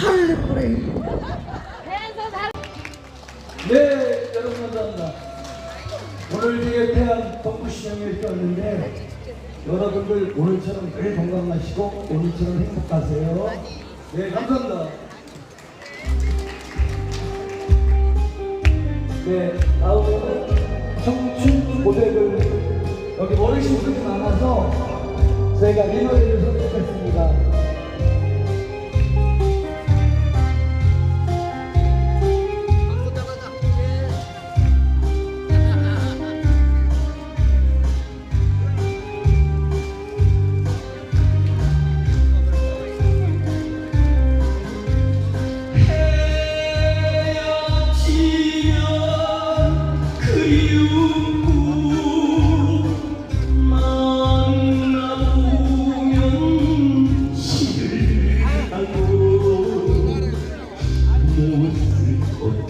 할리브레이 네, 여러분 감사합니다. 오늘 중에 태안 동부시장에 이렇게 왔는데 여러분들 오늘처럼 늘 건강하시고 오늘처럼 행복하세요. 네, 감사합니다. 네, 다음으로는 청춘 고백을 여기 어르신분이 많아서 저희가 이 노래를 선택했습니다. 못을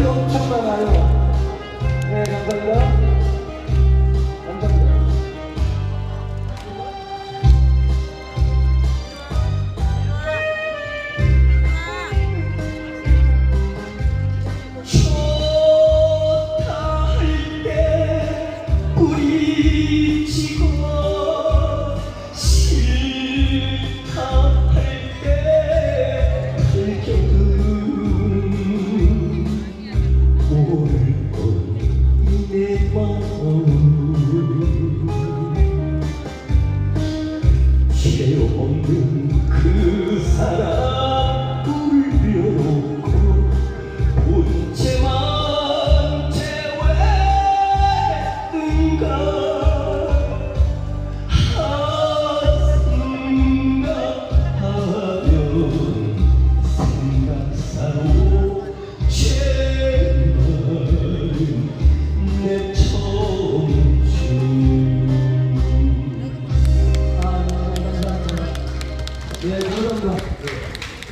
엄청 많아요. 네. 감사합니다. 그 사람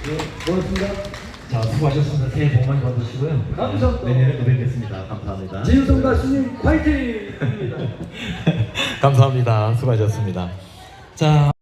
네, 고맙습니다. 자, 수고하셨습니다. 새해 복 많이 받으시고요. 감사합니다. 내년에 또 뵙겠습니다. 감사합니다. 지유성 가수님 파이팅입니다. 감사합니다. 수고하셨습니다. 자.